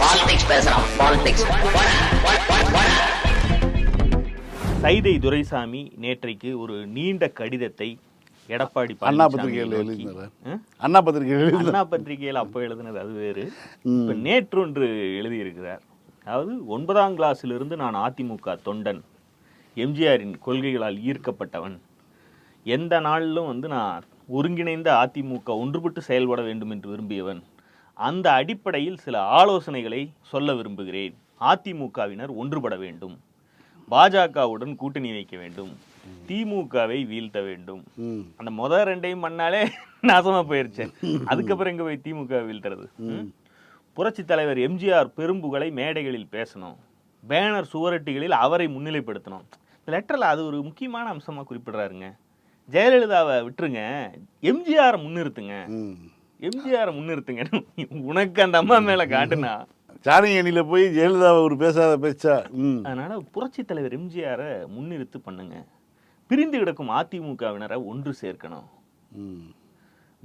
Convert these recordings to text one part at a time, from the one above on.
Politics பேசுறான் politics Saidai Duraisamy நேற்றைக்கு ஒரு நீண்ட கடிதத்தை எடப்பாடி அண்ணா பத்திரிகையில் எழுதினார்? அண்ணா பத்திரிகையில் அண்ணா பத்திரிகையில் அப்போ எழுதினது அது வேறு. இப்ப நேற்றொன்று எழுதியிருக்கிறார். அதாவது ஒன்பதாம் கிளாஸிலிருந்து நான் அதிமுக தொண்டன். எம்ஜிஆரின் கொள்கைகளால் ஈர்க்கப்பட்டவன். எந்த நாளிலும் வந்து நான் ஒருங்கிணைந்த அதிமுக ஒன்றுபட்டு செயல்பட வேண்டும் என்று விரும்பியவன். அந்த அடிப்படையில் சில ஆலோசனைகளை சொல்ல விரும்புகிறேன். அதிமுகவினர் ஒன்றுபட வேண்டும். பாஜகவுடன் கூட்டணி வைக்க வேண்டும். திமுகவை வீழ்த்த வேண்டும். அந்த முத ரெண்டையும் பண்ணாலே நாசமா போயிருச்சு. அதுக்கப்புறம் எங்க போய் திமுக வீழ்த்துறது? புரட்சி தலைவர் எம்ஜிஆர் பெரும்புகளை மேடைகளில் பேசணும். பேனர் சுவரட்டிகளில் அவரை முன்னிலைப்படுத்தணும். இந்த லெட்டர்ல அது ஒரு முக்கியமான அம்சமா குறிப்பிடுறாருங்க. ஜெயலலிதாவை விட்டுருங்க. எம்ஜிஆர் முன்னிறுத்துங்க. எம்ஜிஆர் முன்னிறுத்துங்க. உனக்கு அந்த அம்மா மேல காட்டுனா. சாணி அணியில் போய் ஜெயலலிதாவை ஒரு பேசாத பேச்சா? அதனால புரட்சி தலைவர் எம்ஜிஆரை முன்னிறுத்து பண்ணுங்க. பிரிந்து கிடக்கும் அதிமுகவினரை ஒன்று சேர்க்கணும்.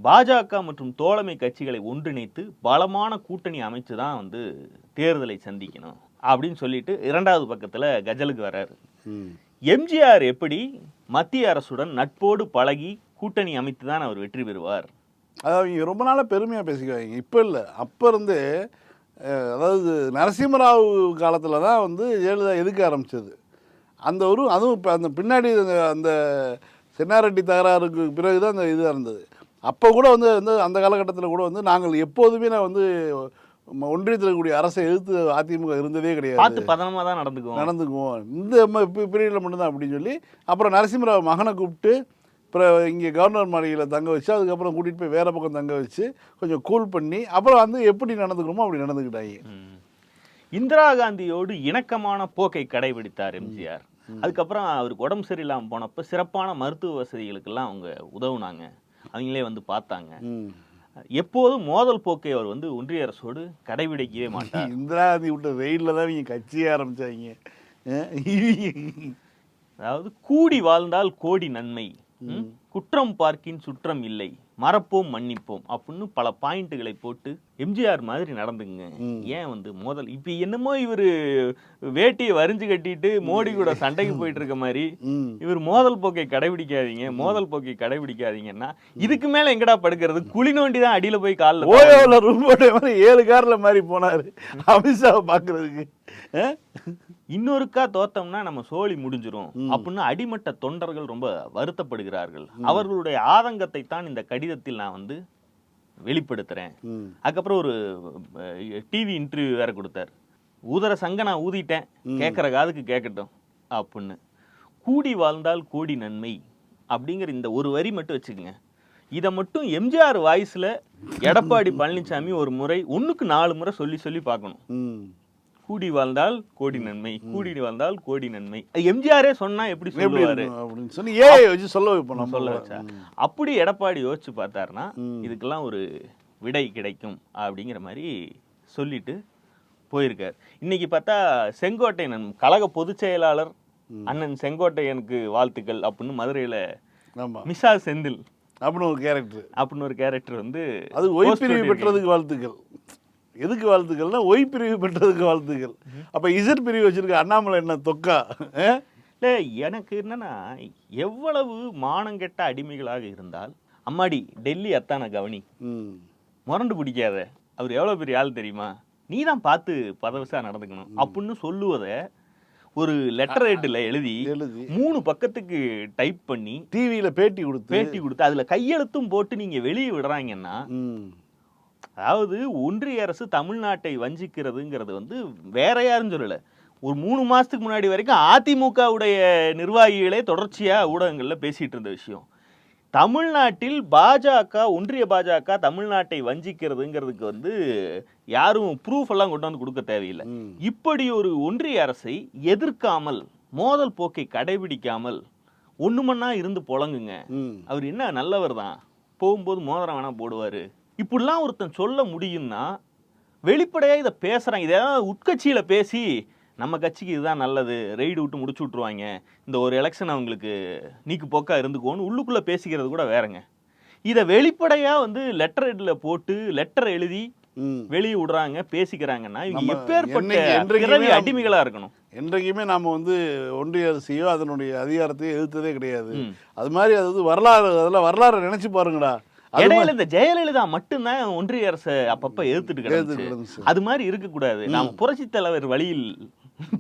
பாஜக மற்றும் தோழமை கட்சிகளை ஒன்றிணைத்து பலமான கூட்டணி அமைச்சு தான் வந்து தேர்தலை சந்திக்கணும் அப்படின்னு சொல்லிட்டு இரண்டாவது பக்கத்துல கஜலுக்கு வர்றாரு எம்ஜிஆர் எப்படி மத்திய அரசுடன் நட்போடு பழகி கூட்டணி அமைத்து தான் அவர் வெற்றி பெறுவார்? அதாவது அவங்க ரொம்ப நாளாக பெருமையாக பேசிக்குவாங்க இப்போ இல்லை. அப்போ இருந்து அதாவது நரசிம்மராவ் காலத்தில் தான் வந்து ஜெயலலிதா எதுக்க ஆரம்பிச்சது. அந்த ஒரு அதுவும் இப்போ அந்த பின்னாடி அந்த- சென்னாரெட்டி தகராறுக்கு பிறகு தான் அந்த இது இருந்தது. அப்போ கூட வந்து வந்து அந்த காலகட்டத்தில் கூட வந்து நாங்கள் எப்போதுமே நான் வந்து ஒன்றியத்தில் இருக்கக்கூடிய அரசை எதிர்த்து அதிமுக இருந்ததே கிடையாது. பார்த்து பதனமா தான் நடந்துக்குவோம். நடந்துக்குவோம். இந்த பீரியடில் மட்டும்தான் அப்படின்னு சொல்லி அப்புறம் நரசிம்மராவ் மகனை கூப்பிட்டு அப்புறம் இங்கே கவர்னர் மாளிகையில் தங்க வச்சு அதுக்கப்புறம் கூட்டிகிட்டு போய் வேறு பக்கம் தங்க வச்சு கொஞ்சம் கூல் பண்ணி அப்புறம் வந்து எப்படி நடந்துக்கணுமோ அப்படி நடந்துக்கிட்டாங்க. இந்திரா காந்தியோடு இணக்கமான போக்கை கடைபிடித்தார் எம்ஜிஆர். அதுக்கப்புறம் அவருக்கு உடம்பு சரியில்லாம போனப்ப சிறப்பான மருத்துவ வசதிகளுக்கெல்லாம் அவங்க உதவுனாங்க. அவங்களே வந்து பார்த்தாங்க. எப்போதும் மோதல் போக்கை அவர் வந்து ஒன்றிய அரசோடு கடைபிடிக்கவே மாட்டார். இந்திரா காந்தி விட்ட வெயிலில் தான் இவங்க கட்சியே ஆரம்பித்தாங்க அதாவது கூடி வாழ்ந்தால் கோடி நன்மை? குற்றம் பார்க்கின் சுற்றம் இல்லை. மறப்போம் மன்னிப்போம் அப்படின்னு பல பாயிண்ட்டுகளை போட்டு எம்ஜிஆர் மாதிரி நடந்துங்க ஏன் வந்து மோதல்? இப்ப என்னமோ இவரு வேட்டியை வரிஞ்சு கட்டிட்டு மோடி கூட சண்டைக்கு போயிட்டு இருக்க மாதிரி இவர் மோதல் போக்கை கடைபிடிக்காதீங்க மோதல் போக்கை கடைபிடிக்காதீங்கன்னா இதுக்கு மேல எங்கடா படுக்கிறது? குழி நோண்டி தான் அடியில போய் காலில் ஓயோவில் ரூம் போட்ட மாதிரி ஏழு காரில் மாதிரி போனார். அமித்ஷாவை பார்க்குறதுக்கு. இன்னொருக்கா தோத்தோம்னா நம்ம சோழி முடிஞ்சிரும். அப்படின்னு அடிமட்ட தொண்டர்கள் ரொம்ப வருத்தப்படுகிறார்கள். அவர்களுடைய ஆதங்கத்தை தான் இந்த கடிதத்தில் நான் வந்து வெளிப்படுத்துறேன். அதுக்கப்புறம் ஒரு டிவி இன்டர்வியூ வேற கொடுத்தார். ஊதர சங்க நான் ஊதிட்டேன். கேட்குற காதுக்கு கேட்கட்டும் அப்படின்னு. கூடி வாழ்ந்தால் கோடி நன்மை. அப்படிங்கிற இந்த ஒரு வரி மட்டும் வச்சுக்கோங்க. இதை மட்டும் எம்ஜிஆர் வாய்ஸ்ல எடப்பாடி பழனிசாமி ஒரு முறை ஒண்ணுக்கு நாலு முறை சொல்லி சொல்லி பார்க்கணும். கூடி வாழ்ந்தால் கோடி நன்மை. கூடி வாழ்ந்தால் கோடி நன்மை. எம்ஜிஆரே சொன்னா எப்படி சொல்லுவாரு? அப்படின்னு சொல்லி வச்சு சொல்ல வைப்போம் சொல்ல வச்சா. அப்படி எடப்பாடி யோசிச்சு பார்த்தாருன்னா இதுக்கெல்லாம் ஒரு விடை கிடைக்கும் அப்படிங்கிற மாதிரி சொல்லிட்டு போயிருக்கார். இன்னைக்கு பார்த்தா செங்கோட்டையன் கழக பொதுச் செயலாளர் அண்ணன் செங்கோட்டையனுக்கு வாழ்த்துக்கள் அப்படின்னு மதுரையில மிசா செந்தில் அப்படின்னு ஒரு கேரக்டர் அப்படின்னு ஒரு கேரக்டர் வந்து அது பண்ணியிருக்காங்க. பெற்றதுக்கு வாழ்த்துக்கள். எதுக்கு வாழ்த்துக்கள்னா ஒய் பிரிவு பெற்றதுக்கு வாழ்த்துக்கள். அப்ப இசட் பிரிவு வச்சிருக்க அண்ணாமலை என்ன தொக்கா? இல்லை எனக்கு என்னன்னா எவ்வளவு மானங்கெட்ட அடிமைகளாக இருந்தால் அம்மாடி டெல்லி அத்தான கவனி. ம். முரண்டு பிடிக்காத அவர் எவ்வளோ பெரிய ஆள் தெரியுமா? நீ தான் பார்த்து பதவிசா நடந்துக்கணும். அப்படின்னு சொல்லுவதை ஒரு லெட்டர் ஹெட்டில் எழுதி எழுதி. மூணு பக்கத்துக்கு டைப் பண்ணி டிவியில பேட்டி கொடுத்து. பேட்டி கொடுத்து அதுல கையெழுத்தும் போட்டு நீங்க வெளியே விடுறாங்கன்னா அதாவது ஒன்றிய அரசு தமிழ்நாட்டை வஞ்சிக்கிறதுங்கிறது வந்து வேற யாரும் சொல்லல. ஒரு மூணு மாசத்துக்கு முன்னாடி வரைக்கும் அதிமுகவுடைய நிர்வாகிகளே தொடர்ச்சியா ஊடகங்கள்ல பேசிட்டு இருந்த விஷயம். தமிழ்நாட்டில் பாஜக ஒன்றிய பாஜக தமிழ்நாட்டை வஞ்சிக்கிறதுங்கிறதுக்கு வந்து யாரும் ப்ரூஃப் எல்லாம் கொண்டு வந்து கொடுக்க தேவையில்லை. இப்படி ஒரு ஒன்றிய அரசை எதிர்க்காமல் மோதல் போக்கை கடைபிடிக்காமல் ஒண்ணுமண்ணா இருந்து புழங்குங்க அவர் என்ன நல்லவர் தான். போகும்போது மோதிரம் வேணா போடுவாரு. இப்படிலாம் ஒருத்தன் சொல்ல முடியும்னா வெளிப்படையா இதை பேசுறாங்க இதை உட்கட்சியில பேசி நம்ம கட்சிக்கு இதுதான் நல்லது ரெய்டு விட்டு முடிச்சு விட்ருவாங்க இந்த ஒரு எலெக்ஷன் அவங்களுக்கு நீக்கு போக்கா இருந்துக்கோன்னு உள்ளுக்குள்ள பேசிக்கிறது கூட வேறங்க. இதை வெளிப்படையா வந்து லெட்டர் ஹெட்ல போட்டு லெட்டர் எழுதி. வெளியே விடுறாங்க பேசிக்கிறாங்கன்னா இவங்க எப்பேற்பட்ட என்னைக்கு- என்றைக்குமே பிறவி நம்ம- அடிமைகளா இருக்கணும். என்றைக்குமே நாம் வந்து ஒன்றிய அரசையோ அதனுடைய அதிகாரத்தையோ எதிர்த்ததே கிடையாது. அது மாதிரி அது வந்து வரலாறு அதெல்லாம் வரலாறு நினைச்சு பாருங்கடா. இடையில இந்த ஜெயலலிதா மட்டும்தான் ஒன்றிய அரசை அப்பப்ப எதிர்த்துட்டு. அது மாதிரி இருக்க கூடாது நாம புரட்சி தலைவர் வழியில்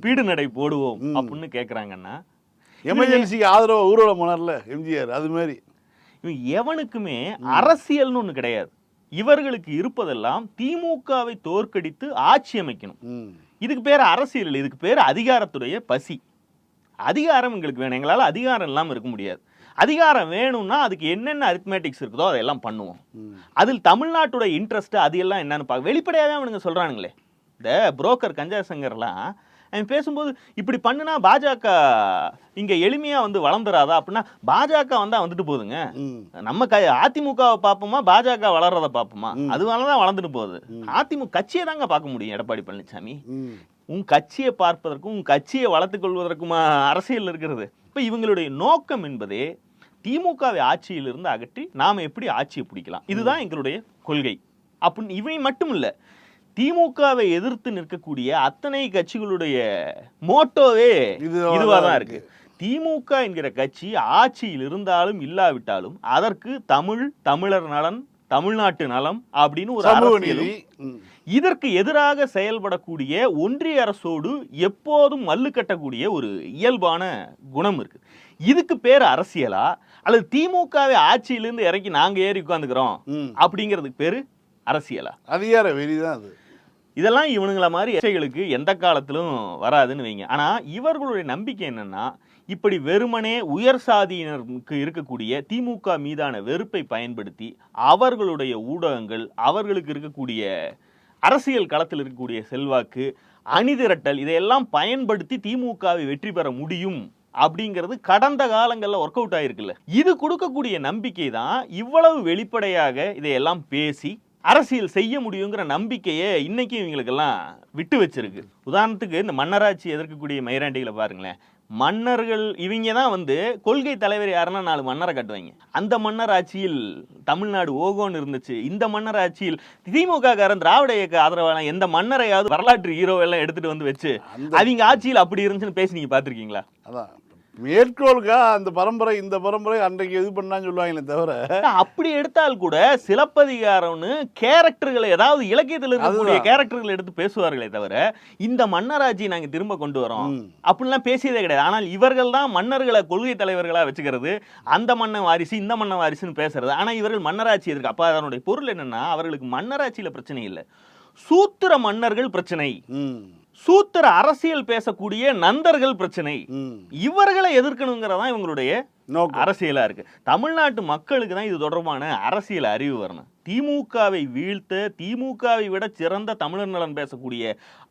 பீடு நடை போடுவோம். அப்படின்னு கேக்குறாங்கன்னா எமர்ஜென்சிக்கு ஆதரவு ஊர்வலம் போனார்ல எம்ஜிஆர் அது மாதிரி. இவன் எவனுக்குமே அரசியல்னு ஒண்ணு கிடையாது. இவர்களுக்கு இருப்பதெல்லாம் திமுகவை தோற்கடித்து ஆட்சி அமைக்கணும். இதுக்கு பேர் அரசியல் இதுக்கு பேர் அதிகாரத்துடைய பசி. அதிகாரம் எங்களுக்கு வேணும். எங்களால் அதிகாரம் இல்லாமல் இருக்க முடியாது. அதிகாரம் வேணும்னா அதுக்கு என்னென்ன அரித்மேட்டிக்ஸ் இருக்குதோ அதெல்லாம் பண்ணுவோம். அதில் தமிழ்நாட்டோட இன்ட்ரெஸ்ட் அது எல்லாம் என்னன்னு பார்க்க வெளிப்படையாகவே அவனுங்க சொல்கிறானுங்களே இந்த புரோக்கர் கஞ்சா சங்கர்லாம் அவன் பேசும்போது இப்படி பண்ணுனா பாஜக இங்கே எளிமையாக வந்து வளர்ந்துராதா அப்படின்னா பாஜக வந்தால் வந்துட்டு போகுதுங்க நம்ம க அதிமுகவை பார்ப்போமா பாஜக வளர்றத பார்ப்போமா. அதுவால தான் வளர்ந்துட்டு போகுது. அதிமுக கட்சியை தாங்க பார்க்க முடியும் எடப்பாடி பழனிசாமி உன் கட்சியை பார்ப்பதற்கும் உன் கட்சியை வளர்த்துக் கொள்வதற்குமா அரசியல் இருக்கிறது? இப்போ இவங்களுடைய நோக்கம் என்பதே திமுகவை ஆட்சியிலிருந்து அகற்றி நாம எப்படி ஆட்சியை பிடிக்கலாம்? இதுதான் எங்களுடைய கொள்கை. அப்படின்னு இவை மட்டும் இல்ல திமுகவை எதிர்த்து நிற்கக்கூடிய அத்தனை கட்சிகளுடைய மோட்டோவே இதுவா இதுவா தான் இருக்கு. திமுக என்கிற கட்சி ஆட்சியில் இருந்தாலும் இல்லாவிட்டாலும் அதற்கு தமிழ் தமிழர் நலன் தமிழ்நாட்டு நலம் அப்படின்னு ஒரு ம். இதற்கு எதிராக செயல்படக்கூடிய ஒன்றிய அரசோடு எப்போதும் மல்லு கட்டக்கூடிய ஒரு இயல்பான குணம் இருக்கு. இதுக்கு பேர் அரசியலா? அல்லது திமுகவை ஆட்சியிலிருந்து இறக்கி நாங்க ஏறி உட்காந்துக்கிறோம் அப்படிங்கிறதுக்கு பேரு அரசியலா? அதிகார வெறி தான் அது. இதெல்லாம் இவனுங்கள மாதிரி இசைகளுக்கு எந்த காலத்திலும் வராதுன்னு வைங்க. ஆனா இவர்களுடைய நம்பிக்கை என்னன்னா இப்படி வெறுமனே உயர் சாதியினருக்கு இருக்கக்கூடிய திமுக மீதான வெறுப்பை பயன்படுத்தி அவர்களுடைய ஊடகங்கள் அவர்களுக்கு இருக்கக்கூடிய அரசியல் களத்தில் இருக்கக்கூடிய செல்வாக்கு அணிதிரட்டல் இதையெல்லாம் பயன்படுத்தி திமுகவை வெற்றி பெற முடியும் அப்படிங்கிறது கடந்த காலங்களில் ஒர்க் அவுட் ஆயிருக்குல்ல. இது கொடுக்கக்கூடிய நம்பிக்கை தான் இவ்வளவு வெளிப்படையாக இதையெல்லாம் பேசி அரசியல் செய்ய முடியுங்கிற நம்பிக்கையை இன்னைக்கும் இவங்களுக்கெல்லாம் விட்டு வச்சிருக்கு. உதாரணத்துக்கு இந்த மன்னராட்சி எதிர்க்கக்கூடிய மயிராண்டிகளை பாருங்களேன். மன்னர்கள் இவங்க தான் வந்து கொள்கை தலைவர் யாருன்னா நாலு மன்னரை கட்டுவாங்க. அந்த மன்னர் ஆட்சியில் தமிழ்நாடு ஓகோன்னு இருந்துச்சு. இந்த மன்னர் ஆட்சியில் திமுக காரன் திராவிட இயக்க ஆதரவாளன் எந்த மன்னரையாவது வரலாற்று ஹீரோ எல்லாம் எடுத்துட்டு வந்து வச்சு அவங்க ஆட்சியில் அப்படி இருந்துச்சுன்னு பேசி நீங்க பாத்திருக்கீங்களா அதான். மேற்கோளுக்கா அந்த பரம்பரை இந்த பரம்பரை அன்றைக்கு இது பண்ணான்னு சொல்லுவாங்களே தவிர. அப்படி எடுத்தால் கூட சிலப்பதிகாரம்னு கேரக்டர்களை ஏதாவது இலக்கியத்தில் இருக்கக்கூடிய. கேரக்டர்களை எடுத்து பேசுவார்களே தவிர இந்த மன்னராட்சி நாங்க திரும்ப கொண்டு வரோம். அப்படிலாம் பேசியதே கிடையாது. ஆனால் இவர்கள் தான் மன்னர்களை கொள்கை தலைவர்களா வச்சுக்கிறது அந்த மன்னன் வாரிசு இந்த மன்னன் வாரிசுன்னு பேசுறது. ஆனா இவர்கள் மன்னராட்சி எதிர்க்கு அப்ப அதனுடைய பொருள் என்னன்னா அவர்களுக்கு மன்னராட்சியில பிரச்சனை இல்லை. சூத்திர மன்னர்கள் பிரச்சனை. சூத்திர அரசியல் பேசக்கூடிய நந்தர்கள் பிரச்சனை. இவர்களை எதிர்க்கணுங்கிறதான் இவங்களுடைய அரசியலா இருக்கு. தமிழ்நாட்டு மக்களுக்கு தான் இது தொடர்பான அரசியல் அறிவு வரணும். திமுகவை வீழ்த்த திமுகவை விட சிறந்த தமிழர் நலன் பேசக்கூடிய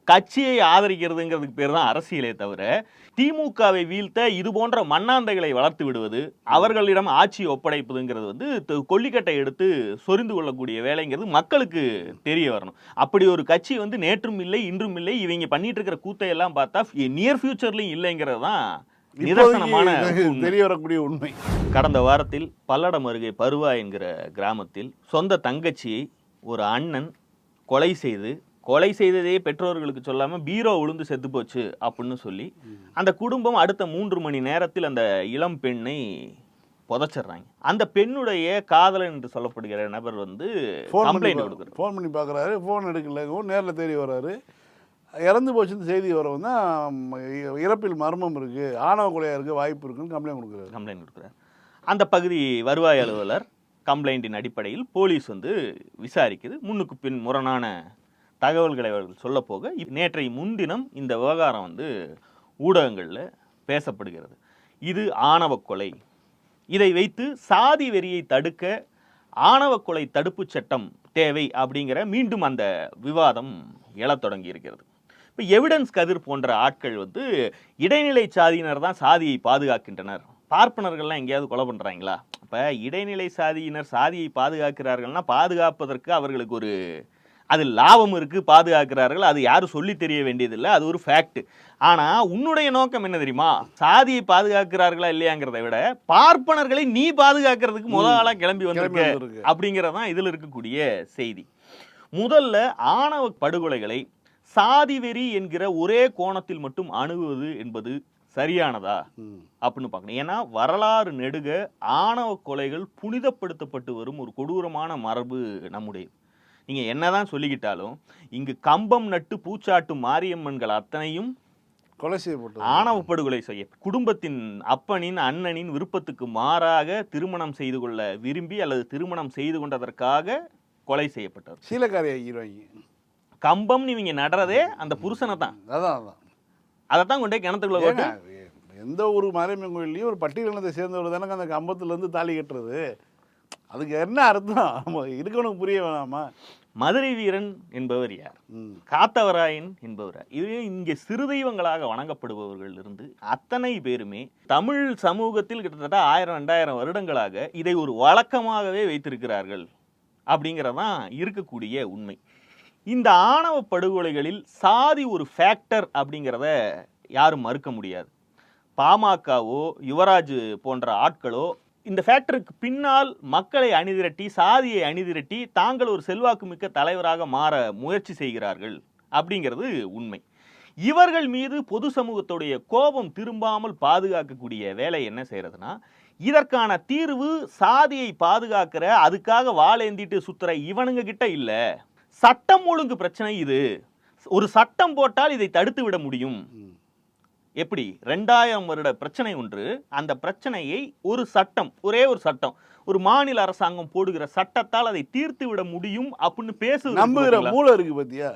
கட்சியை ஆதரிக்கிறதுங்கிறதுக்கு பேர் தான் அரசியலே தவிர திமுகவை வீழ்த்த இது போன்ற மண்ணாந்தைகளை வளர்த்து விடுவது அவர்களிடம் ஆட்சி ஒப்படைப்பதுங்கிறது வந்து கொல்லிக்கட்டை எடுத்து சொரிந்து கொள்ளக்கூடிய வேலைங்கிறது மக்களுக்கு தெரிய வரணும். அப்படி ஒரு கட்சி வந்து நேற்றும் இல்லை இன்றும் இல்லை இவங்க பண்ணிட்டு இருக்கிற கூத்தையெல்லாம் பார்த்தா நியர் ஃபியூச்சர்லையும் இல்லைங்கிறது தான் நிதர்சனமான. தெரிய வரக்கூடிய உண்மை. கடந்த வாரத்தில் பல்லடம் அருகே பருவா என்கிற கிராமத்தில் சொந்த தங்கச்சியை ஒரு அண்ணன் கொலை செய்து கொலை செய்ததே பெற்றோர்களுக்கு சொல்லாம பீரோ விழுந்து செத்து போச்சு அப்படின்னு சொல்லி அந்த குடும்பம் அடுத்த மூன்று மணி நேரத்தில் அந்த இளம் பெண்ணை புதைச்சிடுறாங்க. அந்த பெண்ணுடைய காதலன் என்று சொல்லப்படுகிற நபர் வந்து கம்ப்ளைண்ட் கொடுக்குறாரு. ஃபோன் பண்ணி பார்க்குறாரு ஃபோன் எடுக்கலங்கவும் நேரில் தேடி வர்றாரு இறந்து போச்சுன்னு செய்தி வரவும் தான் இறப்பில் மர்மம் இருக்குது ஆணவ கொலையாக இருக்குது வாய்ப்பு இருக்குன்னு கம்ப்ளைண்ட் கொடுக்குறாரு. கம்ப்ளைண்ட் கொடுக்குறாரு. அந்த பகுதி வருவாய் அலுவலர் கம்ப்ளைண்டின் அடிப்படையில் போலீஸ் வந்து விசாரிக்குது. முன்னுக்கு பின் முரணான தகவல்களை அவர்கள் சொல்ல போக நேற்றைய முன்தினம் இந்த விவகாரம் வந்து ஊடகங்களில் பேசப்படுகிறது. இது ஆணவ கொலை. இதை வைத்து சாதி வெறியை தடுக்க ஆணவ கொலை தடுப்புச் சட்டம் தேவை அப்படிங்கிற மீண்டும் அந்த விவாதம் எழத் தொடங்கி இருக்கிறது இப்போ எவிடன்ஸ் கதிர் போன்ற ஆட்கள் வந்து இடைநிலை சாதியினர் தான் சாதியை பாதுகாக்கின்றனர். பார்ப்பனர்கள்லாம் எங்கேயாவது கொலை பண்ணுறாங்களா அப்போ இடைநிலை சாதியினர் சாதியை பாதுகாக்கிறார்கள்னா பாதுகாப்பதற்கு அவர்களுக்கு ஒரு அது லாபம் இருக்கு பாதுகாக்கிறார்கள். அது யாரும் சொல்லி தெரிய வேண்டியதில்லை. அது ஒரு ஃபேக்ட் ஆனா உன்னுடைய நோக்கம் என்ன தெரியுமா? சாதியை பாதுகாக்கிறார்களா இல்லையாங்கிறத விட பார்ப்பனர்களை நீ பாதுகாக்கிறதுக்கு முத ஆளா கிளம்பி வந்திருக்க வந்திருக்கு. அப்படிங்கிறது தான் இதில் இருக்கக்கூடிய செய்தி. முதல்ல ஆணவ படுகொலைகளை சாதி வெறி என்கிற ஒரே கோணத்தில் மட்டும் அணுகுவது என்பது சரியானதா. அப்படின்னு பார்க்கணும் ஏன்னா வரலாறு நெடுக ஆணவ கொலைகள் புனிதப்படுத்தப்பட்டு வரும் ஒரு கொடூரமான மரபு நம்முடைய. நீங்க என்னதான் சொல்லிக்கிட்டாலும் இங்கு கம்பம் நட்டு பூச்சாட்டும் மாரியம்மன்கள் அத்தனையும் கொலை செய்யப்பட்டது. ஆணவ படுகொலை செய்ய குடும்பத்தின் அப்பனின் அண்ணனின் விருப்பத்துக்கு மாறாக திருமணம் செய்து கொள்ள விரும்பி அல்லது திருமணம் செய்து கொண்டதற்காக கொலை செய்யப்பட்டது. சீலக்காரி ஆகிடுவாங்க கம்பம்னு இவங்க நடுறதே அந்த புருஷனை தான் அதான் அதான். அதைத்தான் கொண்டே கிணத்துக்குள்ள ஏங்க, போட்டு. எந்த ஒரு மாரியம்மன் கோயில்லையும் ஒரு பட்டியலினத்தை சேர்ந்தவர் தானே அந்த கம்பத்துலேருந்து தாலி கட்டுறது. அதுக்கு என்ன அர்த்தம்? இருக்கவனுக்கு புரிய வேணாமா? மதுரை வீரன் என்பவர் யார்? காத்தவராயன் என்பவர் யார்? இது இங்கே சிறு தெய்வங்களாக வணங்கப்படுபவர்கள் இருந்து அத்தனை பேருமே தமிழ் சமூகத்தில் கிட்டத்தட்ட ஆயிரம் ரெண்டாயிரம் வருடங்களாக இதை ஒரு வழக்கமாகவே வைத்திருக்கிறார்கள் அப்படிங்கிறதான் இருக்கக்கூடிய உண்மை. இந்த ஆணவ படுகொலைகளில் சாதி ஒரு ஃபேக்டர் அப்படிங்கிறத யாரும் மறுக்க முடியாது. பாமகவோ யுவராஜ் போன்ற ஆட்களோ இந்த ஃபேக்டருக்கு பின்னால் மக்களை அணிதிரட்டி சாதியை அணிதிரட்டி தாங்கள் ஒரு செல்வாக்குமிக்க தலைவராக மாற முயற்சி செய்கிறார்கள் அப்படிங்கிறது உண்மை. இவர்கள் மீது பொது சமூகத்துடைய கோபம் திரும்பாமல் பாதுகாக்கக்கூடிய வேலை என்ன செய்கிறதுனா இதற்கான தீர்வு சாதியை பாதுகாக்கிற அதுக்காக வாழேந்திட்டு சுத்துற இவனுங்க கிட்ட இல்லை. சட்டம் ஒழுங்கு பிரச்சனை இது. ஒரு சட்டம் போட்டால் இதை தடுத்து விட முடியும். எப்படி? ரெண்டாயிரம் வருட பிரச்சனை ஒன்று. அந்த பிரச்சனையை ஒரு சட்டம் ஒரே ஒரு சட்டம் ஒரு மாநில அரசாங்கம் போடுகிற சட்டத்தால் அதை தீர்த்து விட முடியும் அப்படின்னு பேசுவது நம்புகிற? மூளை இருக்கு பாத்தியா?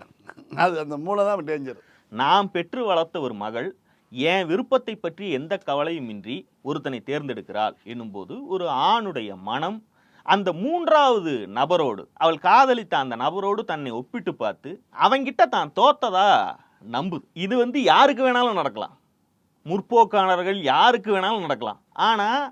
அது அந்த மூளை தான் டேஞ்சர் நாம் பெற்று வளர்த்த ஒரு மகள் என் விருப்பத்தை பற்றி எந்த கவலையும் இன்றி ஒருத்தனை தேர்ந்தெடுக்கிறாள்? என்னும்போது ஒரு ஆணுடைய மனம் அந்த மூன்றாவது நபரோடு அவள் காதலித்த அந்த நபரோடு தன்னை ஒப்பிட்டு பார்த்து அவங்கிட்ட தான் தோத்ததா? நம்புது. இது வந்து யாருக்கு வேணாலும் நடக்கலாம். முற்போக்கானவர்கள் யாருக்கு வேணாலும் நடக்கலாம். ஆனால்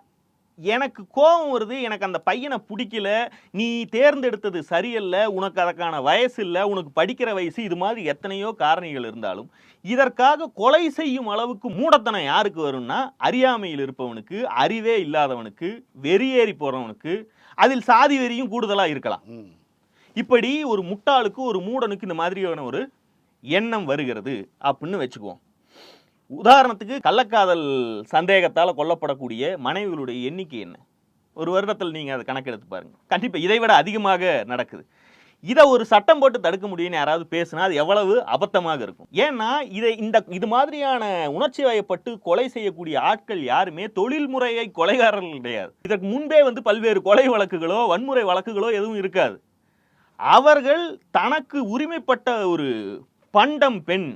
எனக்கு கோபம் வருது எனக்கு அந்த பையனை பிடிக்கல நீ தேர்ந்தெடுத்தது சரியில்ல உனக்கு அதற்கான வயசு இல்லை உனக்கு படிக்கிற வயசு இது மாதிரி எத்தனையோ காரணிகள் இருந்தாலும் இதற்காக கொலை செய்யும் அளவுக்கு மூடத்தனம் யாருக்கு வரும்னா அறியாமையில் இருப்பவனுக்கு அறிவே இல்லாதவனுக்கு வெறியேறி போகிறவனுக்கு அதில் சாதி வெறியும் கூடுதலாக இருக்கலாம். இப்படி ஒரு முட்டாளுக்கு ஒரு மூடனுக்கு இந்த மாதிரியான ஒரு எண்ணம் வருகிறது அப்படின்னு வச்சுக்குவோம். உதாரணத்துக்கு கள்ளக்காதல் சந்தேகத்தால் கொல்லப்படக்கூடிய மனைவிகளுடைய எண்ணிக்கை என்ன? ஒரு வருடத்தில் நீங்கள் அதை கணக்கெடுத்து பாருங்க. கண்டிப்பாக இதை விட அதிகமாக நடக்குது. இதை ஒரு சட்டம் போட்டு தடுக்க முடியும்னு யாராவது பேசுனா அது எவ்வளவு அபத்தமாக இருக்கும். ஏன்னா இதை இந்த இது மாதிரியான உணர்ச்சி வயப்பட்டு கொலை செய்யக்கூடிய ஆட்கள் யாருமே தொழில்முறையை கொலைகாரர்கள் கிடையாது. இதற்கு முன்பே வந்து பல்வேறு கொலை வழக்குகளோ வன்முறை வழக்குகளோ எதுவும் இருக்காது. அவர்கள் தனக்கு உரிமைப்பட்ட ஒரு பண்டம் பெண்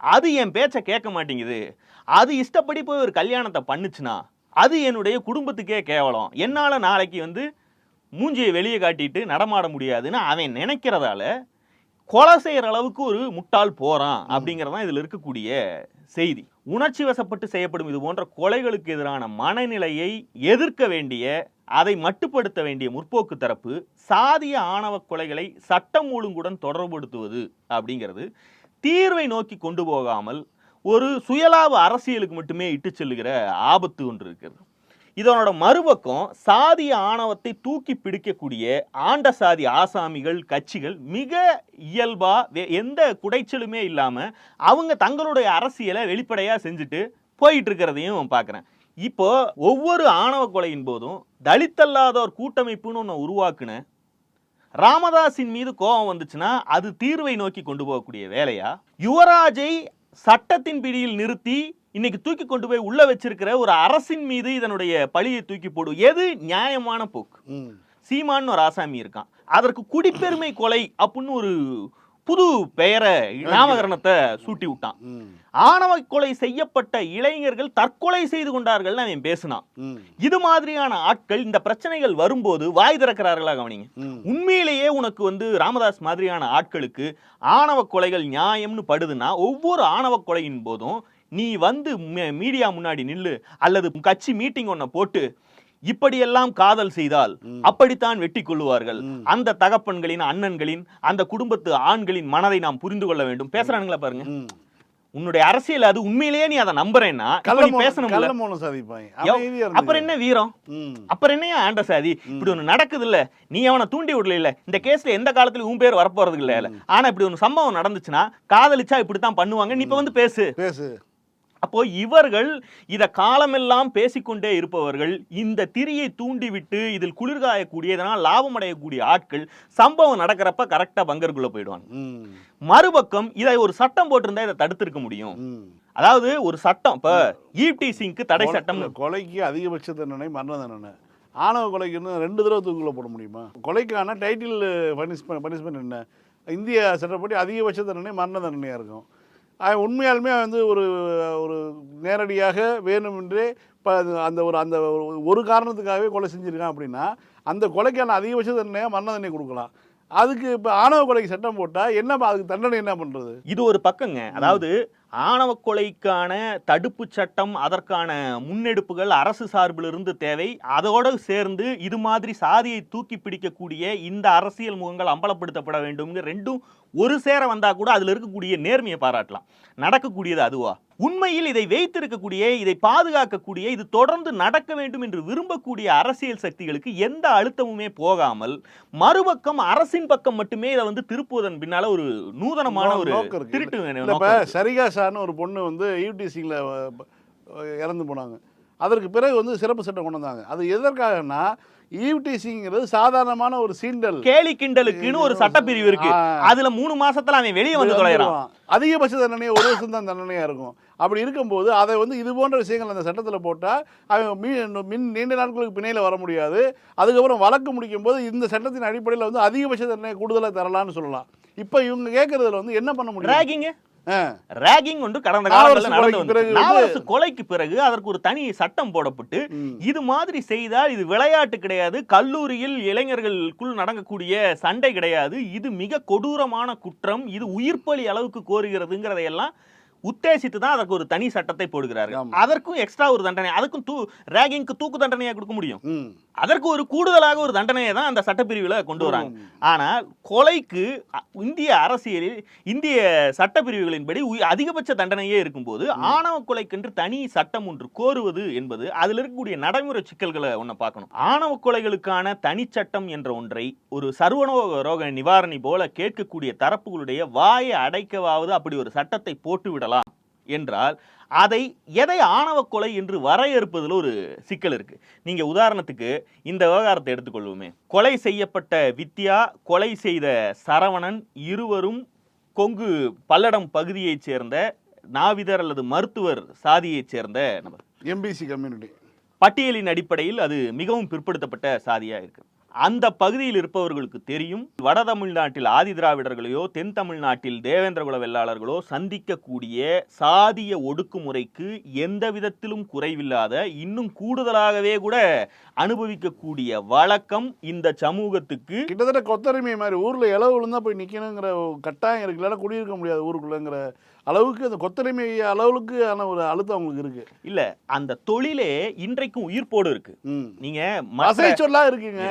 அது என் பேச்சை கேட்க மாட்டேங்குது. அது இஷ்டப்படி போய் ஒரு கல்யாணத்தை பண்ணுச்சுன்னா அது என்னுடைய குடும்பத்துக்கே கேவலம். என்னால் நாளைக்கு வந்து மூஞ்சியை வெளியே காட்டிட்டு நடமாட முடியாதுன்னு அவன் நினைக்கிறதால கொலை செய்கிற அளவுக்கு ஒரு முட்டாள் போகிறான் அப்படிங்கிறதான் இதில் இருக்கக்கூடிய செய்தி. உணர்ச்சி வசப்பட்டு செய்யப்படும் இது போன்ற கொலைகளுக்கு எதிரான மனநிலையை எதிர்க்க வேண்டிய அதை மட்டுப்படுத்த வேண்டிய முற்போக்கு தரப்பு சாதிய ஆணவ கொலைகளை சட்டம் ஒழுங்குடன் தொடர்புபடுத்துவது அப்படிங்கிறது தீர்வை நோக்கி கொண்டு போகாமல் ஒரு சுயலாப அரசியலுக்கு மட்டுமே இட்டு செல்லுகிற ஆபத்து ஒன்று இருக்கிறது இதனோட மறுபக்கம் சாதிய ஆணவத்தை தூக்கி பிடிக்கக்கூடிய ஆண்ட சாதி ஆசாமிகள் கட்சிகள் மிக இயல்பா வே- எந்த குடைச்சலுமே இல்லாம அவங்க தங்களுடைய அரசியலை வெளிப்படையா செஞ்சுட்டு போயிட்டு இருக்கிறதையும் பார்க்குறேன் இப்போ ஒவ்வொரு ஆணவ கொலையின் போதும் தலித்தல்லாதோர் கூட்டமைப்புன்னு ஒன்று உருவாக்குன ராமதாஸின் மீது கோபம் வந்துச்சுன்னா அது தீர்வை நோக்கி கொண்டு போகக்கூடிய வேலையா? யுவராஜை சட்டத்தின் பிடியில் நிறுத்தி இன்னைக்கு தூக்கி கொண்டு போய் உள்ள வச்சிருக்கிற ஒரு அரசின் மீது இதனுடைய பழியை தூக்கி போடு. எது? நியாயமான போக்கு. சீமான்னு ஒரு ஆசாமி இருக்கான். அதற்கு குடிப்பெருமை கொலை அப்படின்னு ஒரு புது பெயரை நாமகரணத்தை சூட்டி விட்டான். ஆணவ கொலை செய்யப்பட்ட இளைஞர்கள் தற்கொலை செய்து கொண்டார்கள்னு அவன் பேசினான். இது மாதிரியான ஆட்கள் இந்த பிரச்சனைகள் வரும்போது வாய் திறக்கிறார்களா கவனிங்க. உண்மையிலேயே உனக்கு வந்து ராமதாஸ் மாதிரியான ஆட்களுக்கு ஆணவ கொலைகள் நியாயம்னு படுதுன்னா ஒவ்வொரு ஆணவ கொலையின் போதும் நீ வந்து மீடியா முன்னாடி நில்லு அல்லது கட்சி மீட்டிங் ஒன்ன போட்டு இப்படியெல்லாம் காதல் செய்தால். அப்படித்தான் வெட்டி கொள்ளுவார்கள். அந்த தகப்பன்களின் அண்ணன்களின் அந்த குடும்பத்து ஆண்களின் மனதை நாம் புரிந்து கொள்ள வேண்டும். பேசுறானுங்களா பாருங்க. உன்னுடைய அரசியல் அது உண்மையிலேயே நீ அதை நம்புறேன்னா அமைதியா அப்புறம் என்ன வீரம்? அப்புறம் என்னையா ஆண்ட சாதி? இப்படி ஒண்ணு நடக்குது இல்ல நீ அவனை தூண்டி விடல இல்ல இந்த கேஸ்ல எந்த காலத்துலயும் உன் பேர் வரப்போறது இல்ல ஆனா இப்படி ஒரு சம்பவம் நடந்துச்சுன்னா காதலிச்சா இப்படித்தான் பண்ணுவாங்க நீ இப்ப வந்து பேசு. பேசு. அப்போ இவர்கள் இத காலமெல்லாம் பேசிக்கொண்டே இருப்பவர்கள் இந்த திரியை தூண்டிவிட்டு இதில் குளிர்காயக்கூடிய இதனால் லாபம் அடையக்கூடிய ஆட்கள் சம்பவம் நடக்கிறப்ப கரெக்டா பங்கருக்குள்ள போயிடுவாங்க. மறுபக்கம் இதை ஒரு சட்டம் போட்டிருந்தா இதை தடுத்திருக்க முடியும். அதாவது ஒரு சட்டம் இப்ப ஈவ்டீசிங்க்கு தடை சட்டம். கொலை- கொலைக்கு அதிகபட்ச தண்டனை மரண தண்டனை. ஆணவ கொலைக்கு இன்னும் ரெண்டு தடவை தூக்குள்ள போட முடியுமா? கொலைக்கான டைட்டில் பனிஷ்மெண்ட் பனிஷ்மெண்ட் என்ன? இந்திய சட்டப்படி அதிகபட்ச தண்டனை மரண தண்டனையாக இருக்கும். உண்மையாலுமே வந்து ஒரு ஒரு நேரடியாக வேணுமென்றே இப்போ அந்த ஒரு அந்த ஒரு- காரணத்துக்காகவே கொலை செஞ்சுருக்கான் அப்படின்னா அந்த கொலைக்கான அதிகபட்ச தண்டனையாக மரண தண்டனை கொடுக்கலாம். அதுக்கு இப்போ ஆணவ கொலைக்கு சட்டம் போட்டால் என்ன அதுக்கு தண்டனை என்ன பண்ணுறது இது ஒரு பக்கங்க. அதாவது ஆணவ கொலைக்கான தடுப்பு சட்டம் அதற்கான முன்னெடுப்புகள் அரசு சார்பிலிருந்து தேவை. அதோடு சேர்ந்து இது மாதிரி சாதியை தூக்கி பிடிக்கக்கூடிய இந்த அரசியல் முகங்கள் அம்பலப்படுத்தப்பட வேண்டும்ங்க ரெண்டும் ஒரு சேர வந்தா கூட அதுல இருக்கக்கூடிய நேர்மையை பாராட்டலாம். நடக்கக்கூடியது அதுவா? உண்மையில் இதை வைத்திருக்கக்கூடிய இதை பாதுகாக்கக்கூடிய இது தொடர்ந்து நடக்க வேண்டும் என்று விரும்பக்கூடிய அரசியல் சக்திகளுக்கு எந்த அழுத்தமுமே போகாமல் மறுபக்கம் அரசின் பக்கம் மட்டுமே இதை வந்து திருப்புவதன் பின்னால ஒரு நூதனமான ஒரு. திருட்டு இல்ல நோக்கம் இப்போ இருக்கு. சரிகா ஷான்னு ஒரு பொண்ணு வந்து யூடிசிங்கில் இறந்து போனாங்க. அதற்கு பிறகு வந்து சிறப்பு சட்டம் கொண்டு வந்தாங்க. அது எதற்காகனா ஈவ்டிசிங்கிறது சாதாரணமான ஒரு சீண்டல். கேலி கிண்டலுக்குன்னு ஒரு சட்டப்பிரிவு இருக்கு. அதுல மூணு மாசத்துல அவன் வெளியே வந்து தொலைறான். அதிகபட்ச தண்டனை ஒரு வருஷம் தான் தண்டனையா இருக்கும். அப்படி இருக்கும்போது அதை வந்து இது போன்ற விஷயங்கள் அந்த சட்டத்தில் போட்டால் அவன் மீ- மின் நீண்ட நாட்களுக்கு பிணையில் வர முடியாது. அதுக்கப்புறம் வழக்கு முடிக்கும் போது இந்த சட்டத்தின் அடிப்படையில் வந்து அதிகபட்ச தண்டனை கூடுதலாக தரலாம்னு சொல்லலாம். இப்போ இவங்க கேட்கறதுல வந்து என்ன பண்ண முடியும்? ராகிங் ஒன்று கடந்த காலங்களில் நடந்து கொலைக்கு பிறகு வந்து நாவரசு கொலைக்கு பிறகு அதற்கு ஒரு தனி சட்டம் போடப்பட்டு. இது மாதிரி செய்தால் இது விளையாட்டு கிடையாது. கல்லூரியில் இளைஞர்களுக்குள் நடக்கக்கூடிய சண்டை கிடையாது. இது மிக கொடூரமான குற்றம். இது உயிர்ப்பலி அளவுக்கு கோருகிறதுங்கிறதையெல்லாம் உத்தேசித்து தான் அதற்கு ஒரு தனி சட்டத்தை போடுகிறார்கள். அதற்கும் எக்ஸ்ட்ரா ஒரு தண்டனை அதுக்கும் தூ ராகிங்க்கு தூக்கு தண்டனையா கொடுக்க முடியும். அதற்கு ஒரு கூடுதலாக ஒரு தண்டனையை தான் அந்த சட்டப்பிரிவில் கொண்டு வராங்க. ஆனால் கொலைக்கு இந்திய அரசியலில் இந்திய சட்டப்பிரிவுகளின்படி அதிகபட்ச தண்டனையே இருக்கும்போது ஆணவ கொலைக்கென்று தனி சட்டம் ஒன்று கோருவது என்பது அதில் இருக்கக்கூடிய நடைமுறை சிக்கல்களை ஒன்று பார்க்கணும். ஆணவ கொலைகளுக்கான தனிச்சட்டம் என்ற ஒன்றை ஒரு சர்வனோக ரோக நிவாரணி போல கேட்கக்கூடிய தரப்புகளுடைய வாயை அடைக்கவாவது அப்படி ஒரு சட்டத்தை போட்டு விடலாம் என்றால் அதை எதை ஆணவ கொலை என்று வரையறுப்பதில் ஒரு சிக்கல் இருக்கு. நீங்க உதாரணத்துக்கு இந்த விவகாரத்தை எடுத்துக்கொள்வோமே. கொலை செய்யப்பட்ட வித்யா கொலை செய்த சரவணன் இருவரும் கொங்கு பல்லடம் பகுதியைச் சேர்ந்த நாவிதர் அல்லது மருத்துவர் சாதியைச் சேர்ந்த நபர். MBC community. பட்டியலின் அடிப்படையில் அது மிகவும் பிற்படுத்தப்பட்ட சாதியா இருக்கு. அந்த பகுதியில் இருப்பவர்களுக்கு தெரியும் வட தமிழ்நாட்டில் ஆதி திராவிடர்களையோ தென் தமிழ்நாட்டில் தேவேந்திர குல வெள்ளாளர்களோ சந்திக்கக்கூடிய சாதிய ஒடுக்குமுறைக்கு எந்த விதத்திலும் குறைவில்லாத இன்னும் கூடுதலாகவே கூட அனுபவிக்கக்கூடிய வழக்கம் இந்த சமூகத்துக்கு கிட்டத்தட்ட கொத்தரிமை மாதிரி ஊரில் இளவு விழுந்தா போய் நிற்கணுங்கிற கட்டாயம் இருக்கு. இல்லைன்னா குடியிருக்க முடியாது ஊருக்குள்ளங்கிற அளவுக்கு அந்த கொத்தரிமை அளவுக்கு ஆன ஒரு அழுத்தம் அவங்களுக்கு இருக்கு. இல்ல அந்த தொழிலே இன்றைக்கும் உயிர்ப்போடு இருக்கு. ம். நீங்க வசை மற்ற சொல்லா இருக்குங்க.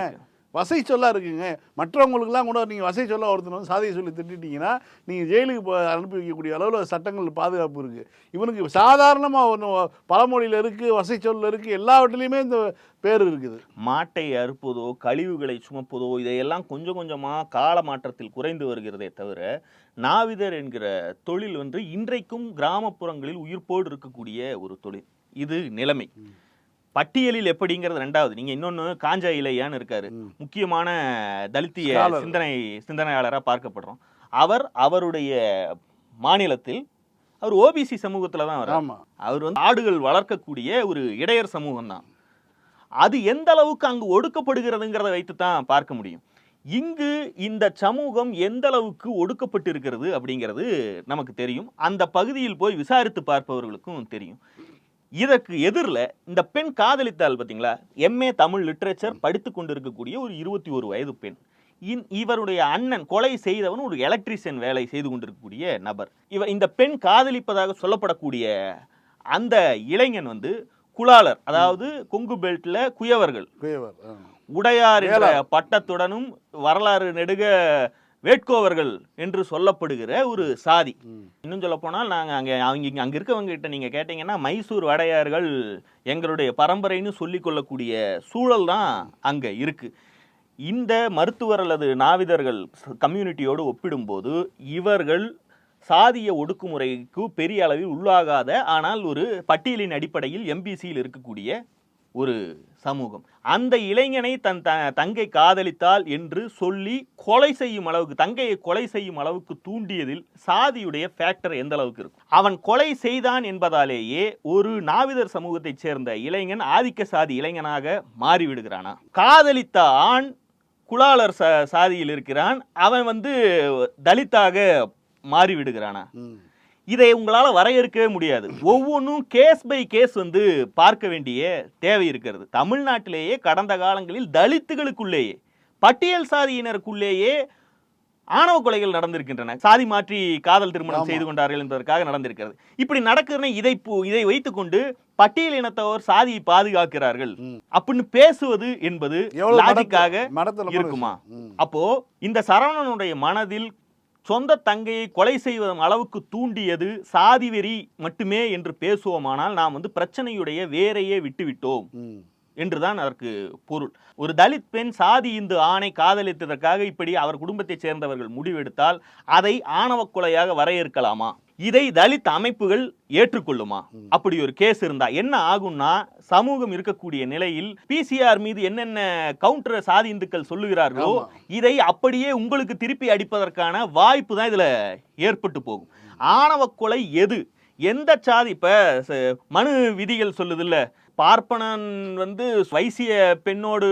வசை சொல்லா இருக்குங்க. மற்றவங்களுக்குலாம் கூட நீங்கள் வசை சொல்ல ஒருத்தர் வந்து சாதியை சொல்லி திட்டிட்டீங்கன்னா நீங்கள் ஜெயிலுக்கு அனுப்பி வைக்கக்கூடிய அளவில் சட்டங்கள் பாதுகாப்பு இருக்குது இவனுக்கு சாதாரணமாக ஒன்று பழமொழியில் இருக்குது வசை சொல்ல இருக்குது எல்லாவற்றிலையுமே இந்த பேர் இருக்குது. மாட்டை அறுப்பதோ கழிவுகளை சுமப்பதோ இதையெல்லாம் கொஞ்சம் கொஞ்சமாக கால மாற்றத்தில் குறைந்து வருகிறதே தவிர நாவிதர் என்கிற தொழில் வந்து இன்றைக்கும் கிராமப்புறங்களில் உயிர்ப்போடு இருக்கக்கூடிய ஒரு தொழில். இது நிலைமை. பட்டியலில் எப்படிங்கிறது ரெண்டாவது. நீங்க இன்னொன்னு காஞ்சா இலையான்னு இருக்காரு. முக்கியமான தலித்திய. சிந்தனை சிந்தனையாளராக பார்க்கப்படுறோம். அவர் அவருடைய மாநிலத்தில் அவர் ஓபிசி சமூகத்துல தான் அவர் வந்து ஆடுகள் வளர்க்கக்கூடிய ஒரு இடையர் சமூகம் தான். அது எந்த அளவுக்கு அங்கு ஒடுக்கப்படுகிறதுங்கிறத வைத்து தான் பார்க்க முடியும். இங்கு இந்த சமூகம் எந்த அளவுக்கு ஒடுக்கப்பட்டு இருக்கிறது அப்படிங்கிறது நமக்கு தெரியும். அந்த பகுதியில் போய் விசாரித்து பார்ப்பவர்களுக்கும் தெரியும். இதற்கு எதிரில் இந்த பெண் காதலித்தாள் பார்த்தீங்களா? எம்ஏ தமிழ் லிட்ரேச்சர் படித்து கொண்டிருக்கக்கூடிய ஒரு இருபத்தி ஒரு வயது பெண். இன் இவருடைய அண்ணன் கொலை செய்தவன் ஒரு எலக்ட்ரிஷியன் வேலை செய்து கொண்டிருக்கக்கூடிய நபர். இவ இந்த பெண் காதலிப்பதாக சொல்லப்படக்கூடிய அந்த இளைஞன் வந்து குலாலர் அதாவது கொங்கு பெல்ட்ல குயவர்கள். உடையார். பட்டத்துடனும் வரலாறு நெடுக வேட்கோவர்கள் என்று சொல்லப்படுகிற ஒரு சாதி. இன்னும் சொல்ல போனால் நாங்க அங்க அவங்க இங்க- அங்க இருக்கவங்க கிட்ட நீங்க கேட்டீங்கன்னா மைசூர் வடையார்கள் எங்களுடைய பரம்பரைன்னு சொல்லிக் கொள்ளக்கூடிய சூழல் தான் அங்க இருக்கு. இந்த மருத்துவர் அல்லது நாவிதர்கள் கம்யூனிட்டியோடு ஒப்பிடும்போது இவர்கள் சாதிய ஒடுக்குமுறைக்கு பெரிய அளவில் உள்ளாகாத ஆனால் ஒரு பட்டியலின் அடிப்படையில் எம்பிசியில் இருக்கக்கூடிய ஒரு சமூகம். அந்த இளைஞனை தன் த தங்கை காதலித்தாள் என்று சொல்லி கொலை செய்யும் அளவுக்கு தங்கையை கொலை செய்யும் அளவுக்கு தூண்டியதில் சாதியுடைய ஃபேக்டர் எந்த அளவுக்கு இருக்கும்? அவன் கொலை செய்தான் என்பதாலேயே ஒரு நாவிதர் சமூகத்தைச் சேர்ந்த இளைஞன் ஆதிக்க சாதி இளைஞனாக மாறிவிடுகிறானா? காதலித்த ஆண் குலாளர் ச சாதியில் இருக்கிறான். அவன் வந்து தலித்தாக மாறிவிடுகிறானா? இதை உங்களால வரையறுக்கவே முடியாது ஒவ்வொன்றும் கேஸ் பை கேஸ் வந்து பார்க்க வேண்டிய தேவை இருக்கிறது தமிழ்நாட்டிலேயே கடந்த காலங்களில் தலித்துகளுக்குள்ளேயே பட்டியல் சாதியினருக்குள்ளேயே ஆணவ கொலைகள் நடந்திருக்கின்றன சாதி மாற்றி காதல் திருமணம். செய்து கொண்டார்கள் என்பதற்காக நடந்திருக்கிறது இப்படி நடக்கிறன இதை இதை வைத்துக்கொண்டு பட்டியல் இனத்தவர் சாதியை பாதுகாக்கிறார்கள். அப்படின்னு பேசுவது என்பது லாஜிக்காக இருக்குமா. அப்போ இந்த சரவணனுடைய மனதில் சொந்த தங்கையை கொலை செய்வதன் அளவுக்கு தூண்டியது சாதி வெறி மட்டுமே என்று பேசுவோமானால் நாம் வந்து பிரச்சனையுடைய வேரையே விட்டுவிட்டோம். என்றுதான் அதற்கு பொருள். ஒரு தலித் பெண் சாதி இந்து ஆணை காதலித்ததற்காக இப்படி அவர் குடும்பத்தைச் சேர்ந்தவர்கள் முடிவெடுத்தால் அதை ஆணவ கொலையாக வரையறுக்கலாமா? இதை தலித் அமைப்புகள் ஏற்றுக்கொள்ளுமா? அப்படி ஒரு கேஸ் இருந்தா என்ன ஆகும்னா சமூகம் இருக்கக்கூடிய நிலையில் பிசிஆர் மீது என்னென்ன கவுண்டர் சாதி இந்துக்கள் சொல்லுகிறார்களோ. இதை அப்படியே உங்களுக்கு திருப்பி அடிப்பதற்கான வாய்ப்பு தான் இதுல ஏற்பட்டு போகும். ஆணவ கொலை எது? எந்த சாதி? இப்ப மனு விதிகள் சொல்லுதுல்ல பார்ப்பனன் வந்து வைசிய பெண்ணோடு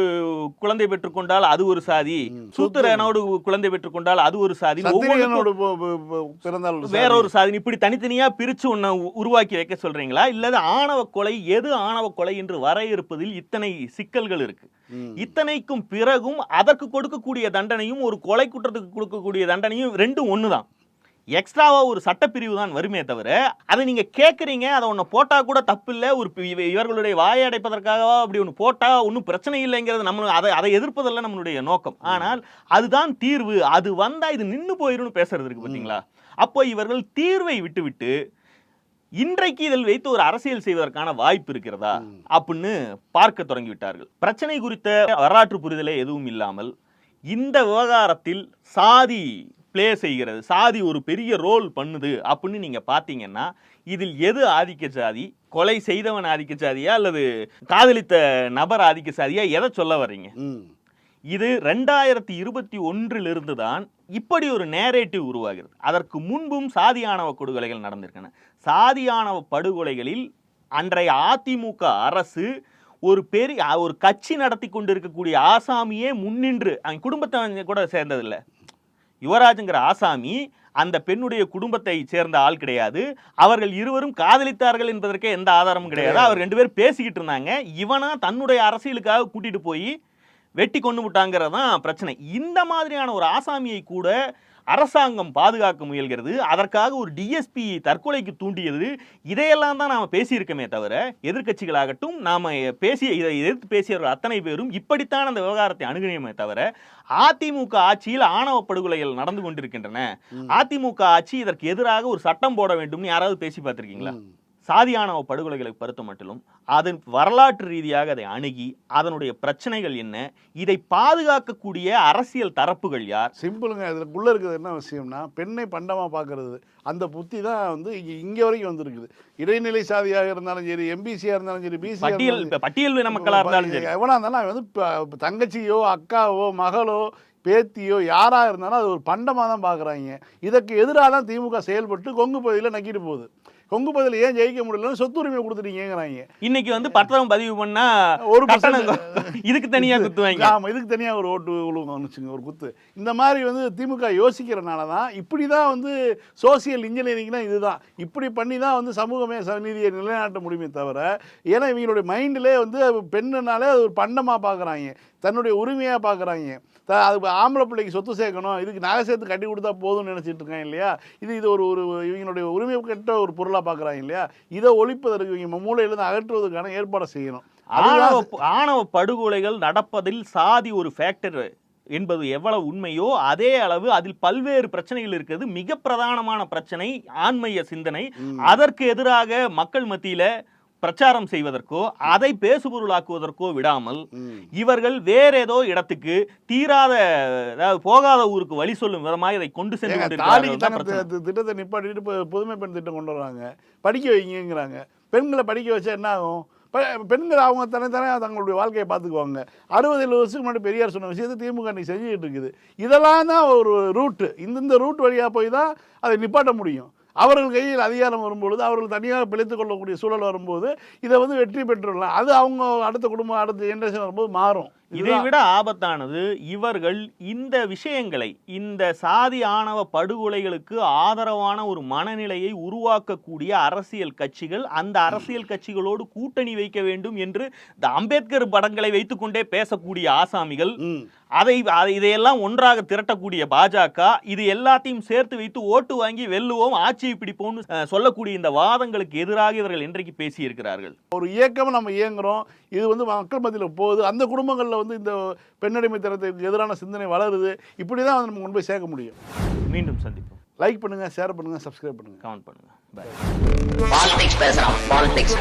குழந்தை பெற்றுக்கொண்டால் அது ஒரு சாதி. சூத்திரனோடு குழந்தை பெற்றுக்கொண்டால் அது ஒரு சாதி வேற. ஒரு சாதி இப்படி தனித்தனியா பிரிச்சு ஒன்ன உருவாக்கி வைக்க சொல்றீங்களா இல்லது ஆணவ கொலை எது ஆணவ கொலை என்று வரையறுப்பதில் இத்தனை சிக்கல்கள் இருக்கு. இத்தனைக்கும் பிறகும் அதற்கு கொடுக்கக்கூடிய தண்டனையும் ஒரு கொலை குற்றத்துக்கு கொடுக்கக்கூடிய தண்டனையும் ரெண்டும் ஒண்ணுதான் எக்ஸ்ட்ராவா ஒரு சட்டப்பிரிவு தான் வருமே தவிர அதை நீங்க கேட்குறீங்க அதை ஒன்று போட்டா கூட தப்பு இல்லை ஒரு இவர்களுடைய வாயை அடைப்பதற்காகவா அப்படி ஒன்று போட்டா ஒன்றும் பிரச்சனை இல்லைங்கிறது நம்ம அதை அதை எதிர்ப்பதல்ல நம்மளுடைய நோக்கம். ஆனால் அதுதான் தீர்வு. அது வந்தா இது நின்னு போயிரும்னு பேசுறது இருக்கு பாத்தீங்களா? அப்போ இவர்கள் தீர்வை விட்டுவிட்டு இன்றைக்கு இதில் வைத்து ஒரு அரசியல் செய்வதற்கான வாய்ப்பு இருக்கிறதா? அப்படின்னு பார்க்க தொடங்கி விட்டார்கள் பிரச்சனை குறித்த வரலாற்று புரிதலே எதுவும் இல்லாமல் இந்த விவகாரத்தில் சாதி ப்ளே செய்கிறது. சாதி ஒரு பெரிய ரோல் பண்ணுது அப்படின்னு நீங்க பார்த்தீங்கன்னா இதில் எது ஆதிக்க சாதி? கொலை செய்தவன் ஆதிக்க சாதியா? அல்லது காதலித்த நபர் ஆதிக்க சாதியா? எதை சொல்ல வர்றீங்க. இது ரெண்டாயிரத்தி இருபத்தி ஒன்றிலிருந்து தான் இப்படி ஒரு நேரேட்டிவ் உருவாகிறது. அதற்கு முன்பும் சாதியாணவ கொடுகொலைகள் நடந்திருக்கின்றன. சாதியாணவ படுகொலைகளில் அன்றைய அதிமுக அரசு ஒரு பெரிய ஒரு கட்சி நடத்தி கொண்டிருக்கக்கூடிய ஆசாமியே முன்னின்று அவன் குடும்பத்தை அவங்க கூட சேர்ந்ததில்ல. யுவராஜுங்கிற ஆசாமி அந்த பெண்ணுடைய குடும்பத்தை சேர்ந்த ஆள் கிடையாது. அவர்கள் இருவரும் காதலித்தார்கள் என்பதற்கே எந்த ஆதாரமும் கிடையாது. அவர் ரெண்டு பேரும் பேசிக்கிட்டு இருந்தாங்க. இவனா தன்னுடைய அரசியலுக்காக கூட்டிட்டு போய் வெட்டி கொண்டு விட்டாங்கிறது தான் பிரச்சனை. இந்த மாதிரியான ஒரு ஆசாமியை கூட அரசாங்கம் பாதுகாக்க முயல்கிறது. அதற்காக ஒரு டிஎஸ்பி தற்கொலைக்கு தூண்டியது. இதையெல்லாம் தான் நாம பேசியிருக்கமே தவிர எதிர்க்கட்சிகளாகட்டும் நாம பேசிய இதை எதிர்த்து பேசியவர்கள் அத்தனை பேரும் இப்படித்தான் அந்த விவகாரத்தை அணுகினமே தவிர அதிமுக ஆட்சியில் ஆணவ படுகொலைகள் நடந்து கொண்டிருக்கின்றன. அதிமுக ஆட்சி இதற்கு எதிராக ஒரு சட்டம் போட வேண்டும்னு யாராவது பேசி பார்த்திருக்கீங்களா. சாதியானவ படுகொலைகளை பொறுத்த மட்டிலும் அதன் வரலாற்று ரீதியாக அதை அணுகி அதனுடைய பிரச்சனைகள் என்ன இதை பாதுகாக்கக்கூடிய அரசியல் தரப்புகள் யார்? சிம்பிளுங்க இதுக்குள்ள இருக்கிறது என்ன விஷயம்னா பெண்ணை பண்டமா பார்க்கறது. அந்த புத்தி தான் வந்து இங்க இங்க வரைக்கும் வந்திருக்குது. இடைநிலை சாதியாக இருந்தாலும் சரி எம்பிசியா இருந்தாலும் சரி பிசி பட்டியல் பட்டியல் இன மக்களா இருந்தாலும் சரி. எவனா இருந்தாலும் அவன் வந்து தங்கச்சியோ அக்காவோ மகளோ பேத்தியோ யாரா இருந்தாலும் அது ஒரு பண்டமா தான் பாக்குறாங்க இதற்கு எதிராக தான் திமுக செயல்பட்டு கொங்கு பகுதியில் நக்கிட்டு போகுது. கொங்கு பகுதியில் ஏன் ஜெயிக்க முடியலன்னு சொத்துரிமை கொடுத்துட்டீங்கிறாங்க இன்னைக்கு வந்து பத்திரம் பதிவு பண்ணா ஒரு இதுக்கு தனியா குத்துவாங்க. ஆமா இதுக்கு தனியா ஒரு ஓட்டு வச்சுங்க ஒரு குத்து. இந்த மாதிரி வந்து திமுக யோசிக்கிறனால தான் இப்படி தான் வந்து சோசியல் இன்ஜினியரிங்னா இதுதான். இப்படி பண்ணி தான் வந்து சமூகமே நீதியை நிலைநாட்ட முடியுமே தவிர ஏன்னா இவங்களுடைய மைண்டிலே வந்து பெண்ணுனாலே அது ஒரு பண்டமாக பார்க்குறாங்க தன்னுடைய உரிமையாக பார்க்குறாங்க அது ஆம்பளை பிள்ளைக்கு சொத்து சேர்க்கணும் இதுக்கு நகை சேர்த்து கட்டி கொடுத்தா போதும்னு நினச்சிட்டு இருக்காங்க இல்லையா? இது இது ஒரு ஒரு இவங்களுடைய உரிமை கெட்ட ஒரு பொருளாக பார்க்குறாங்க இல்லையா? இதை ஒழிப்பதற்கு இவங்க மூளையிலிருந்து அகற்றுவதற்கான ஏற்பாடை செய்யணும். ஆணவ ஆணவ படுகொலைகள் நடப்பதில் சாதி ஒரு ஃபேக்டர் என்பது எவ்வளவு உண்மையோ அதே அளவு அதில் பல்வேறு பிரச்சனைகள் இருக்கிறது. மிக பிரதானமான பிரச்சனை ஆண்மைய சிந்தனை. அதற்கு எதிராக மக்கள் மத்தியில பிரச்சாரம் செய்வதற்கோ அதை பேசுபொருளாக்குவதற்கோ விடாமல். இவர்கள் வேற ஏதோ இடத்துக்கு தீராத அதாவது போகாத ஊருக்கு வழி சொல்லும் விதமாக இதை கொண்டு சென்று திட்டத்தை நிப்பாட்டிட்டு புதுமை பெண் திட்டம் கொண்டு வர்றாங்க படிக்க வைங்கிறாங்க பெண்களை படிக்க வச்சா என்ன ஆகும் பெண்கள் அவங்க தனி தானே தங்களுடைய வாழ்க்கையை பார்த்துக்குவாங்க. அறுபது எழுபது வருஷத்துக்கு முன்னாடி பெரியார் சொன்ன விஷயத்தை திமுக இன்னைக்கு செஞ்சுக்கிட்டு இருக்குது. இதெல்லாம் தான் ஒரு ரூட்டு. இந்தந்த ரூட் வழியாக போய் தான் அதை நிப்பாட்ட முடியும். அவர்கள் கையில் அதிகாரம் வரும்பொழுது அவர்கள் தனியாக பிழைத்து கொள்ளக்கூடிய சூழல் வரும்போது இதை வந்து வெற்றி பெற்றுடலாம் அது அவங்க அடுத்த குடும்பம் அடுத்த ஜென்ரேஷன் வரும்போது மாறும். இதை விட ஆபத்தானது இவர்கள் இந்த விஷயங்களை இந்த சாதி ஆணவ படுகொலைகளுக்கு ஆதரவான ஒரு மனநிலையை உருவாக்கக்கூடிய அரசியல் கட்சிகள் அந்த அரசியல் கட்சிகளோடு கூட்டணி வைக்க வேண்டும் என்று இந்த அம்பேத்கர் படங்களை வைத்துக்கொண்டே பேசக்கூடிய ஆசாமிகள் அதை இதையெல்லாம் ஒன்றாக திரட்டக்கூடிய பாஜக இது எல்லாத்தையும் சேர்த்து வைத்து ஓட்டு வாங்கி வெல்லுவோம் ஆட்சியை பிடிப்போம்னு சொல்லக்கூடிய இந்த வாதங்களுக்கு எதிராக இவர்கள் இன்றைக்கு பேசியிருக்கிறார்கள். ஒரு இயக்கம் நம்ம இயங்குறோம் இது வந்து மக்கள் மத்தியில் போகுது. அந்த குடும்பங்களில் வந்து இந்த பெண்ணடிமைத்தனத்துக்கு எதிரான சிந்தனை வளருது. இப்படி தான் வந்து நம்ம கொண்டு போய் சேர்க்க முடியும். மீண்டும் சந்திப்போம். லைக் பண்ணுங்க ஷேர் பண்ணுங்க சப்ஸ்கிரைப் பண்ணுங்க. கமெண்ட் பண்ணுங்க. பாய் பாலிடிக்ஸ் பேசுறான் பாலிடிக்ஸ்